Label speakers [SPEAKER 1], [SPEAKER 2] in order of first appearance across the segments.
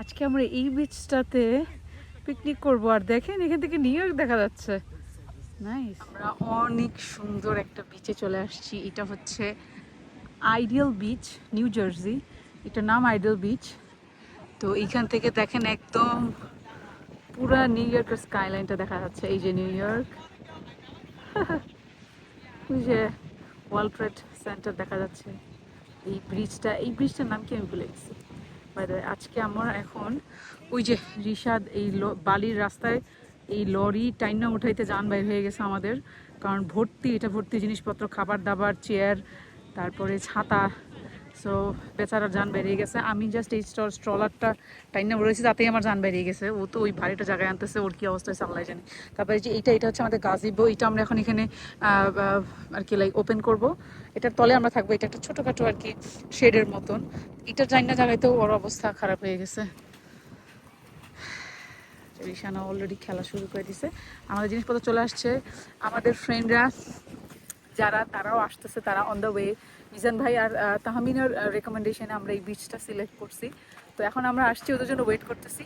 [SPEAKER 1] আজকে আমরা এই বিচটাতে পিকনিক করব। আর দেখেন, এখান থেকে নিউ ইয়র্ক দেখা যাচ্ছে। নাইস আমরা অনেক সুন্দর একটা বিচে চলে আসছি। এটা হচ্ছে আইডিয়াল বিচ নিউ জার্সি এটার নাম আইডিয়াল বিচ তো এইখান থেকে দেখেন একদম পুরা নিউ ইয়র্কের স্কাইলাইনটা দেখা যাচ্ছে। এই যে নিউ ইয়র্ক ওই যে ওয়ার্ল্ড ট্রেড সেন্টার দেখা যাচ্ছে। এই ব্রিজটা এই ব্রিজটার নাম কি আমি ভুলে গেছি? আজকে আমরা এখন ওই যে রিশাদ এই বালির রাস্তায় এই লরি টাইনা উঠাইতে যান বাইর হয়ে গেছে আমাদের। কারণ ভর্তি, এটা ভর্তি জিনিসপত্র, খাবার দাবার চেয়ার তারপরে ছাতা সো বেচারা যান বেরিয়ে গেছে। আমি জাস্ট এই স্টল স্ট্রলারটা টাইনা উড়েছি তাতেই আমার যান বেরিয়ে গেছে। ও তো ওই ভারীটা জায়গায় আনতেছে, ওর কি অবস্থা আল্লাহ জানি। তারপরে যে এইটা, এটা হচ্ছে আমাদের গাজিবো। এটা আমরা এখন এখানে আর কি লাইক ওপেন করব। এটার তলে আমরা থাকব। এটা একটা ছোটোখাটো আর কি শেডের মতন। এটার জাইনা তো ওর অবস্থা খারাপ হয়ে গেছে। রিশানা অলরেডি খেলা শুরু করে দিছে। আমাদের জিনিসপত্র চলে আসছে। আমাদের ফ্রেন্ডরা যারা, তারাও আসতেছে, তারা অন দ্য ওয়ে মিজান ভাই আর তাহমিনের রেকমেন্ডেশনে আমরা এই বিচটা সিলেক্ট করছি। তো এখন আমরা আসছি ওদের জন্য ওয়েট করতেছি।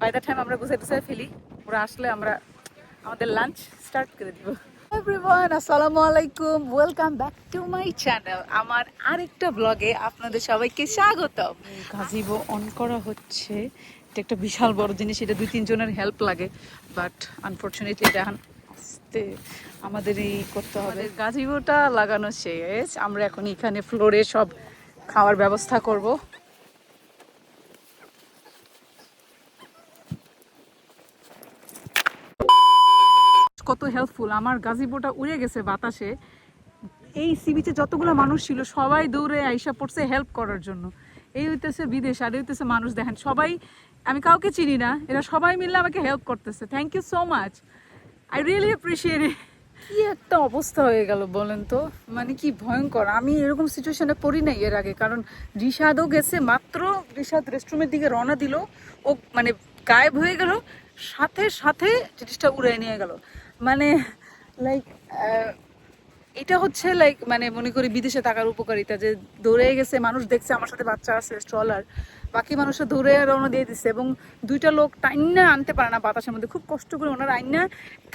[SPEAKER 1] বাই দ্য টাইম আমরা গুছাই টুসাই ফেলি। ওরা আসলে আমরা আমাদের লাঞ্চ স্টার্ট করে দিব। এভরিওয়ান আসসালামু আলাইকুম। Welcome back to my channel আমার আরেকটা ব্লগে আপনাদের সবাইকে স্বাগতম। গাজিবো অন করা হচ্ছে। এটা একটা বিশাল বড় জিনিস এটা দুই তিনজনের হেল্প লাগে। বাট আনফর্চুনেটলি এটা আস্তে আমাদের এই করতে হবে। গাজিবোটা লাগানো শেষ। আমরা এখন এখানে ফ্লোরে সব খাওয়ার ব্যবস্থা করব। কত হেল্পফুল আমার গাজিবোটা উড়ে গেছে বাতাসে। এই সি বিচে যতগুলো মানুষ ছিল, সবাই দৌড়ে আইসা পড়ছে হেল্প করার জন্য। এই হইতেছে বিদেশ, আর হইতেছে মানুষ দেখেন। সবাই, আমি কাউকে চিনি না, এরা সবাই মিলে আমাকে হেল্প করতেছে। Thank you so much I really appreciate কি একটা অবস্থা হয়ে গেল বলেন তো? মানে কি ভয়ঙ্কর। আমি এরকম সিচুয়েশনে পড়ি নাই এর আগে, কারণ রিশাদও গেছে, মাত্র রিশাদ রেস্টরুমের দিকে রওনা দিল। ও মানে গায়েব হয়ে গেল, সাথে সাথে জিনিসটা উড়ে নিয়ে গেল। মানে লাইক এটা হচ্ছে লাইক মানে মনে করি বিদেশে থাকার উপকারিতা যে দৌড়ে গেছে, মানুষ দেখছে আমার সাথে বাচ্চা আছে স্ট্রলার বাকি মানুষরা দৌড়ে রওনা দিয়ে দিচ্ছে এবং দুইটা লোক টাইনা আনতে পারে না বাতাসের মধ্যে। খুব কষ্ট করে ওনারা আইনা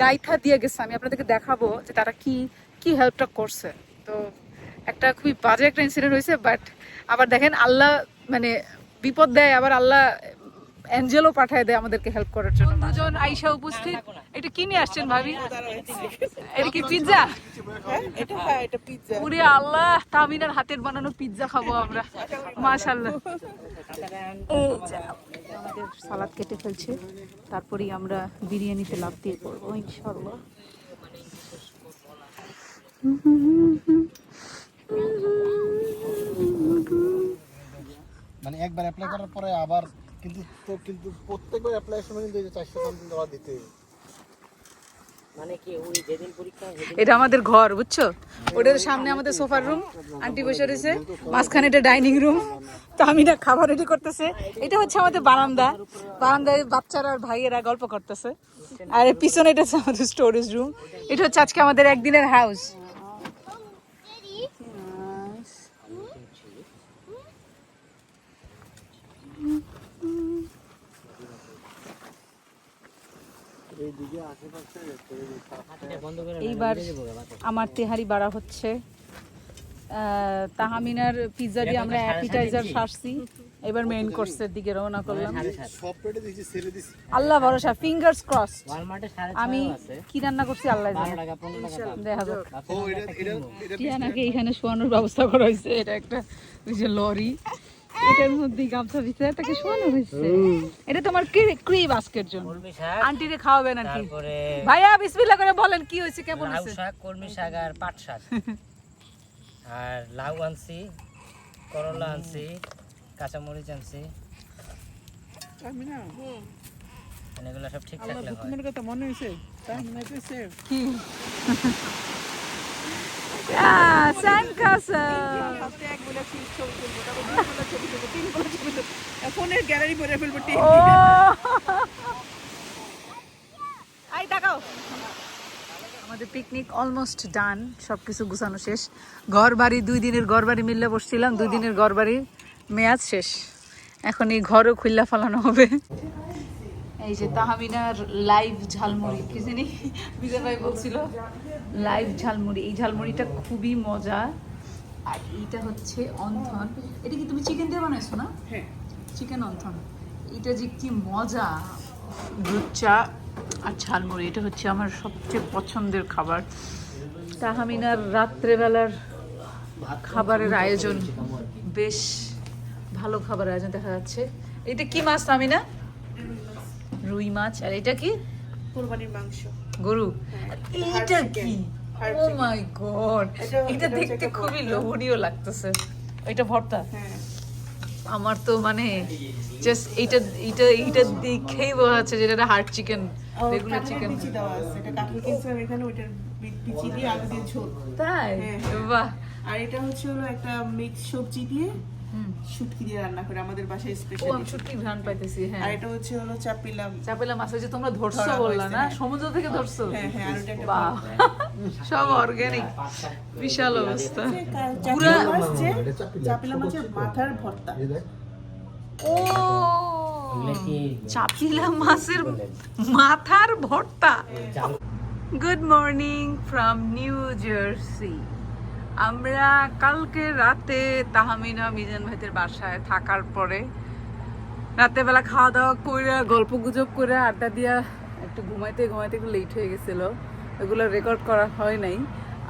[SPEAKER 1] গাইথা দিয়ে গেছে, আমি আপনাদেরকে দেখাবো যে তারা কি কি হেল্পটা করছে। তো একটা খুবই বাজে একটা ইনসিডেন্ট হয়েছে বাট আবার দেখেন আল্লাহ মানে বিপদ দেয়, আবার আল্লাহ অ্যাঞ্জেলও পাঠায় দেয় আমাদেরকে হেল্প করার জন্য। দুজন আইসা উপস্থিত। এটা কি নিয়ে আসছেন ভাবি? এটা কি পিৎজা
[SPEAKER 2] পিৎজা
[SPEAKER 1] আল্লাহ তামিনার হাতের বানানো পিৎজা খাব আমরা। মাশাআল্লাহ। এই আমাদের সালাদ কেটে ফেলছে। তারপরেই আমরা বিরিয়ানিতে লাভ দিয়ে পড়ব ইনশাআল্লাহ।
[SPEAKER 3] মানে একবার অ্যাপ্লাই করার পরে আবার কিন্তু তো কিন্তু প্রত্যেকবার অ্যাপ্লাই সময় কিন্তু এই যে চারশো সামথিং দেওয়া দিতে
[SPEAKER 2] মানে কি যেদিন পরীক্ষা
[SPEAKER 1] এটা আমাদের ঘর বুঝছ? ওটার সামনে আমাদের সোফার রুম আন্টি বসে রয়েছে মাঝখানে এটা ডাইনিং রুম তো আমি না খাবার রেডি করতেছে। এটা হচ্ছে আমাদের বারান্দা। বারান্দায় বাচ্চারা আর ভাইয়েরা গল্প করতেছে। আর এর পিছনে এটা হচ্ছে আমাদের স্টোরেজ রুম এটা হচ্ছে আজকে আমাদের একদিনের হাউস এইবার আমার তেহারি বাড়া হচ্ছে। আহ, তাহামিনার পিৎজা দিয়ে আমরা অ্যাপিটাইজার সারছি। এবার মেইন কোর্সের দিকে রওনা করলাম।
[SPEAKER 3] সব পেটে দিয়েছি ছেড়ে দিছি
[SPEAKER 1] আল্লাহ ভরসা ফিঙ্গার্স ক্রস
[SPEAKER 2] ওয়ালমার্টে সাড়ে
[SPEAKER 1] আমি কি রান্না করছি আল্লাহ দেখা যাক।
[SPEAKER 3] ও এটা এটা এটা
[SPEAKER 1] টিয়ানাকে এখানে শোয়ানোর ব্যবস্থা করা হয়েছে। এটা একটা লরি। এটার মধ্যে গামছা দিচ্ছে এটাকে শোয়ানো হয়েছে। এটা তোমার ক্রি বাস্কের জন্য।
[SPEAKER 2] কলমি শাক
[SPEAKER 1] আন্টিরে খাওয়াবেন আর কি ভাইয়া বিসমিল্লাহ করে বলেন কি হয়েছে কেমন
[SPEAKER 2] লাউ
[SPEAKER 1] হয়েছে?
[SPEAKER 2] শাক কলমি শাক আর পাট শাক। আর লাউ আনছি করলা আনছি কাঁচামরিচ আনছি।
[SPEAKER 4] আমি না
[SPEAKER 2] মানে এগুলো সব ঠিক
[SPEAKER 4] আল্লাহ
[SPEAKER 2] থাকলে হয়।
[SPEAKER 4] তোমার কথা মনে হয়েছে তাই মনে হয়েছে
[SPEAKER 1] কি? Ah, sandcastle.
[SPEAKER 4] ফোনের গ্যালারি ভরে ফেলব টিভি
[SPEAKER 1] Oh! আই তাকাও আমাদের পিকনিক অলমোস্ট ডান সব কিছু গুছানো শেষ ঘর বাড়ি দুই দিনের ঘর বাড়ি মিললে বসছিলাম দুই দিনের ঘর বাড়ি মেয়াদ শেষ এখন এই ঘরও খুল্লা ফেলানো হবে এই যে তাহামিনার লাইভ ঝালমুড়ি কি জানি বিজয় ভাই বলছিল লাইভ ঝালমুড়ি এই ঝালমুড়িটা খুবই মজা। আর এইটা হচ্ছে অন্থন। এটা কি তুমি চিকেন দিয়ে বানাইছো না?
[SPEAKER 4] হ্যাঁ।
[SPEAKER 1] Chicken wonton. এটা যে কি মজা। দুধ চা আর ঝালমুড়ি এটা হচ্ছে আমার সবচেয়ে পছন্দের খাবার। তাহামিনার রাত্রেবেলার খাবারের আয়োজন। বেশ ভালো খাবার আয়োজন দেখা যাচ্ছে। এটা কি মাছ তামিনা রুই মাছ আর এটা কি?
[SPEAKER 4] কোরবানির মাংস।
[SPEAKER 1] গরু।
[SPEAKER 4] হ্যাঁ, এটা
[SPEAKER 1] কি? ও মাই গড
[SPEAKER 4] এটা-
[SPEAKER 1] এটা
[SPEAKER 4] এটা
[SPEAKER 1] দেখতে খুবই লোভনীয় লাগতেছে। এটা ভর্তা?
[SPEAKER 4] হ্যাঁ।
[SPEAKER 1] আমার তো মানে জাস্ট এইটা এটা এইটা দেখেই বোঝা যাচ্ছে যে এটা হার্ড চিকেন রেগুলার চিকেন।
[SPEAKER 4] এটা
[SPEAKER 1] তাই?
[SPEAKER 4] হ্যাঁ।
[SPEAKER 1] বাহ!
[SPEAKER 4] আর এটা হচ্ছে হলো একটা মিক্স সবজি দিয়ে। শুটকি দিয়ে রান্না করে আমাদের বাসায়
[SPEAKER 1] ও
[SPEAKER 4] স্পেশাল
[SPEAKER 1] আমি সত্যি ঘ্রাণ পাইতেছি হ্যাঁ
[SPEAKER 4] আর এটা হচ্ছে হলো চাপিলাম
[SPEAKER 1] চাপেলা মাছ যে তোমরা ধরছো বললা না
[SPEAKER 4] হ্যাঁ।
[SPEAKER 1] সমুদ্র থেকে ধরছো
[SPEAKER 4] হ্যাঁ হ্যাঁ আর ওটা একটা
[SPEAKER 1] বাহ
[SPEAKER 4] ভর্তা।
[SPEAKER 1] সব অর্গানিক বিশাল অবস্থা পুরা-
[SPEAKER 4] চাপিলা
[SPEAKER 3] এটা
[SPEAKER 4] মাছের মাথার ভর্তা
[SPEAKER 1] ও চাপিলা মাছের মাথার ভর্তা good morning from New Jersey আমরা কালকে রাতে তাহমিনা মিজান ভাইদের বাসায় থাকার পরে রাতেবেলা খাওয়া দাওয়া করে গল্প গুজব করে আড্ডা দিয়া একটু ঘুমাইতে ঘুমাইতে একটু লেট হয়ে গেছিল। ওগুলো রেকর্ড করা হয় নাই।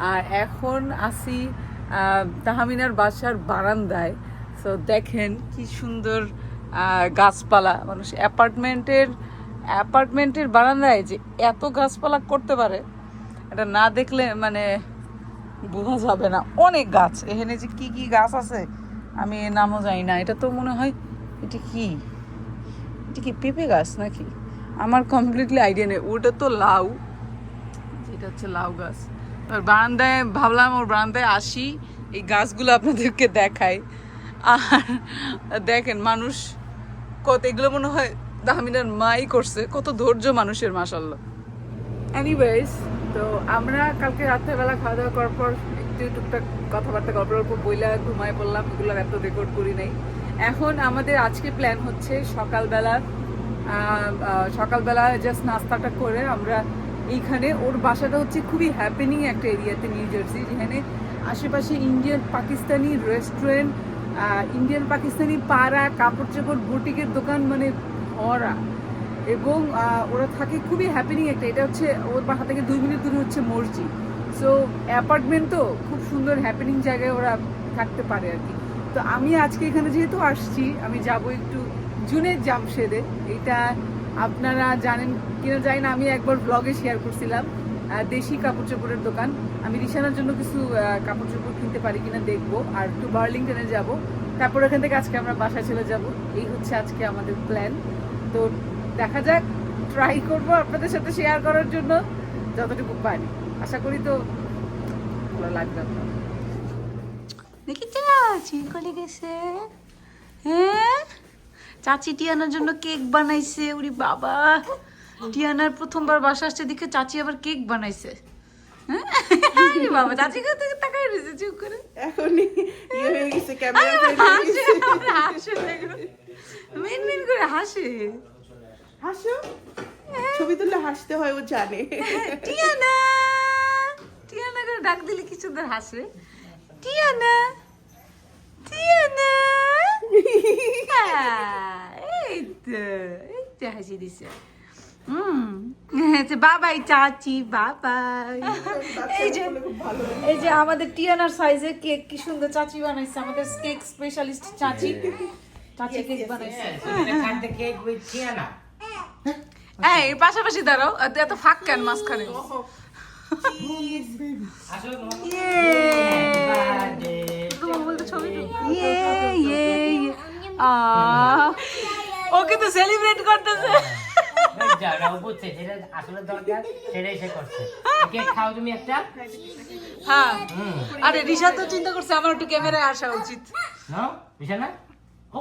[SPEAKER 1] আর এখন আসি তাহমিনার বাসার বারান্দায়। সো দেখেন কি সুন্দর গাছপালা। মানুষ অ্যাপার্টমেন্টের অ্যাপার্টমেন্টের বারান্দায় যে এত গাছপালা করতে পারে, এটা না দেখলে মানে বোঝা যাবে না। অনেক গাছ। এখানে যে কি কি গাছ আছে, আমি এর নামও জানি না। এটা তো মনে হয়, এটা কি? এটা কি পেঁপে গাছ নাকি? আমার কমপ্লিটলি আইডিয়া নেই। ওটা তো লাউ। এটা হচ্ছে লাউ গাছ। আর বারান্দায় ভাবলাম, ওর বারান্দায় আসি। এই গাছগুলো আপনাদেরকে দেখাই। আর দেখেন, মানুষ কত, এগুলো মনে হয় দামিনার মাই করছে। কত ধৈর্য মানুষের মাসাল্লাহ এনিওয়েজ তো আমরা কালকে রাত্রেবেলা খাওয়া দাওয়া করার পর একটু টুকটাক কথাবার্তা গল্প গল্প বইলা ঘুমায় পড়লাম এগুলো এত রেকর্ড করি নাই। এখন আমাদের আজকে প্ল্যান হচ্ছে সকালবেলা সকালবেলা জাস্ট নাস্তাটা করে আমরা এইখানে, ওর বাসাটা হচ্ছে খুবই হ্যাপেনিং একটা এরিয়াতে নিউ জার্সি যেখানে আশেপাশে Indian Pakistani restaurant Indian Pakistani পাড়া কাপড় চোপড় বুটিকের দোকান মানে ভরা। এবং ওরা থাকে খুবই হ্যাপেনিং একটা, এটা হচ্ছে ওর বাসা থেকে দুই মিনিট দূরে হচ্ছে মসজিদ। সো অ্যাপার্টমেন্ট তো খুব সুন্দর হ্যাপেনিং জায়গায় ওরা থাকতে পারে আর কি। তো আমি আজকে এখানে যেহেতু আসছি, আমি যাব একটু জুনের জামশেদে। এটা আপনারা জানেন কিনা জানি না, আমি একবার ব্লগে শেয়ার করছিলাম দেশি কাপড় চোপড়ের দোকান। আমি রিসানার জন্য কিছু কাপড় চোপড় কিনতে পারি কিনা দেখব, আর একটু বার্লিংটনে যাব। তারপর ওখান থেকে আজকে আমরা বাসায় চলে যাব। এই হচ্ছে আজকে আমাদের প্ল্যান তো দেখা যাক ট্রাই করব আপনাদের সাথে শেয়ার করার জন্য যতটুকু পারি। আশা করি তো ভালো লাগবে আপনার। দেখি চাচি কলে গেছে। হ্যাঁ? চাচি টিয়ানার জন্য কেক বানাইছে উরি বাবা। টিয়ানার প্রথমবার বাসা আসছে দেখে চাচি আবার কেক বানাইছে। হ্যাঁ? বাবা চাচি কাছে তাকাই রয়েছে? চুপ করে।
[SPEAKER 4] এখনই ইয়ে হয়ে গেছে ক্যামেরা
[SPEAKER 1] হাসে। মিন মিন করে হাসে।
[SPEAKER 4] হাসো? ছবি তুললে হাসতে হয় ও জানে।
[SPEAKER 1] টিয়ানা! টিয়ানা করে ডাক দিলে কি সুন্দর হাসে টিয়ানা! টিয়ানা! হ্যাঁ, এই তো এই তো হাসি দিছে। হুম বাবাই চাচি বাবাই। এই যে এই যে আমাদের টিয়ানার সাইজের কেক কি সুন্দর চাচি বানাইছে আমাদের কেক স্পেশালিস্ট চাচি। চাচি কেক বানাইছে।
[SPEAKER 2] কেক উইথ চিয়ানা
[SPEAKER 1] এই পাশাপাশি দাঁড়াও এত ফাঁক কেন মাঝখানে?
[SPEAKER 2] আসলে
[SPEAKER 1] তোমার বলতে ছবি ইয়ে ইয়ে ইয়ে। আহ, ও কিন্তু সেলিব্রেট করতেছে। হ্যাঁ। আরে রিশা তো চিন্তা করছে আমার একটু ক্যামেরায় আসা উচিত।
[SPEAKER 3] না? তো।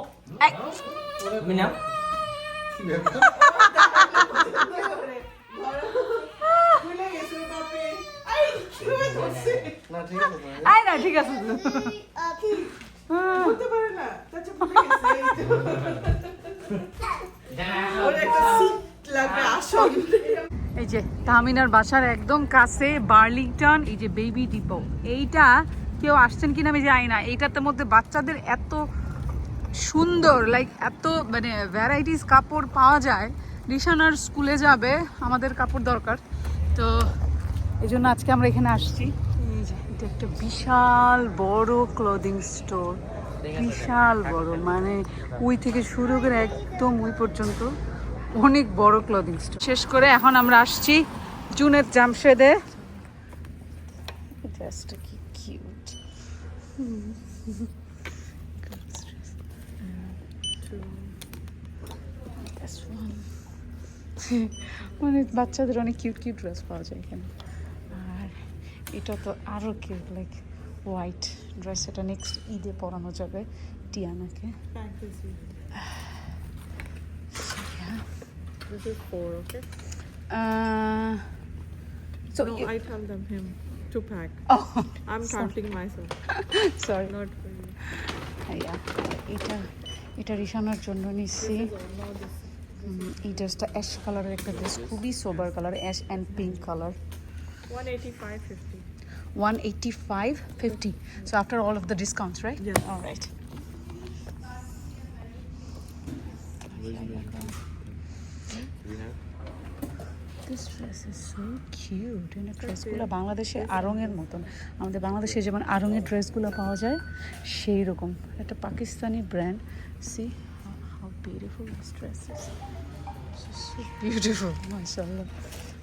[SPEAKER 1] আয় না, ঠিক আছে।
[SPEAKER 4] এই
[SPEAKER 1] যে তামিনার বাসার একদম কাছে বার্লিংটন, এই যে বেবি ডিপো এইটা কেউ আসছেন কিনা আমি জানি না। এইটার মধ্যে বাচ্চাদের এত সুন্দর লাইক এত মানে ভ্যারাইটিস কাপড় পাওয়া যায়। রিশানার স্কুলে যাবে, আমাদের কাপড় দরকার। তো এই জন্য আজকে আমরা এখানে আসছি। এটা একটা বিশাল বড় ক্লোদিং স্টোর বিশাল বড় মানে ওই থেকে শুরু করে একদম ওই পর্যন্ত অনেক বড় ক্লোদিং স্টোর শেষ করে এখন আমরা আসছি জুনের জামশেদে। ড্রেসটা কি কিউট মানে বাচ্চাদের অনেক কিউট কিউট ড্রেস পাওয়া যায় এখানে আর এটা তো আরও কিউট লাইক হোয়াইট ড্রেস এটা নেক্সট ঈদে পরানো যাবে টিয়ানাকে
[SPEAKER 4] This is four, okay?
[SPEAKER 1] Uh, so
[SPEAKER 4] no,
[SPEAKER 1] you-
[SPEAKER 4] I tell them him to pack.
[SPEAKER 1] oh,
[SPEAKER 4] I'm counting myself,
[SPEAKER 1] sorry.
[SPEAKER 4] not for you.
[SPEAKER 1] Yeah, এটা এটা রিসানোর জন্য নিচ্ছি হুম, এই ড্রেসটা অ্যাশ কালারের একটা ড্রেস খুবই sober colour ash and pink colour
[SPEAKER 4] 185, 50.
[SPEAKER 1] One eighty five fifty so after all of the discounts right
[SPEAKER 4] Yes.
[SPEAKER 1] All right. This dress is so cute. এই ড্রেসগুলো বাংলাদেশে আরঙের মতন। আমাদের বাংলাদেশে যেমন আরঙের ড্রেসগুলো পাওয়া যায় সেই রকম। একটা Pakistani brand see how beautiful this dress is so beautiful mashallah.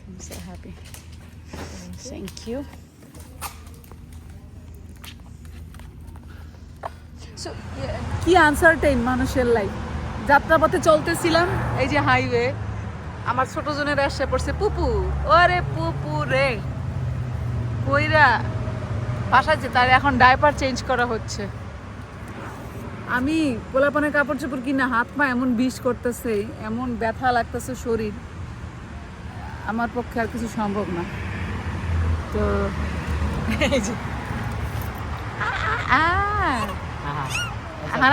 [SPEAKER 1] I'm so happy. Thank you. So, yeah, কি মানুষের লাইফ যাত্রাপথে চলতেছিলাম এই যে হাইওয়ে আমার ছোট জনের এসে পড়ছে পুপু ওরে পুপু রে কইরা বাসাচ্ছে তার এখন ডাইপার চেঞ্জ করা হচ্ছে। আমি পোলাপানের কাপড় চোপড় কিনা হাত পা এমন বিষ করতেছে, এমন ব্যথা লাগতেছে শরীর, আমার পক্ষে আর কিছু সম্ভব না। তো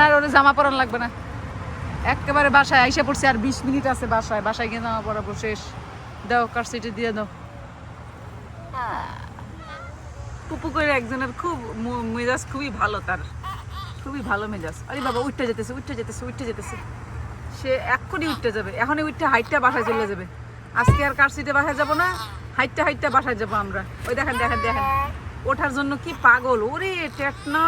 [SPEAKER 1] আর ওর জামা পরান লাগবে না। একেবারে বাসায় আইসা পড়ছে আর বিশ মিনিট আছে বাসায় বাসায় গিয়ে জামা পরাবো, শেষ। দাও, কার সিটে দিয়ে দাও। পুপু করে একজনের খুব মেজাজ খুবই ভালো তার। খুবই ভালো মেজাজ। আরে বাবা, উঠতে যেতেছে উঠতে যেতেছে উঠতে যেতেছে। সে এক্ষুনি উঠতে যাবে। এখনই উঠতে হাইটটা বাসায় চলে যাবে। আজকে আর কার সিটে বাসায় যাব না? হাইটটা হাইটটা বাসায় যাব আমরা। ওই দেখেন দেখেন দেখেন। ওঠার জন্য কি পাগল? ওরে টেটনা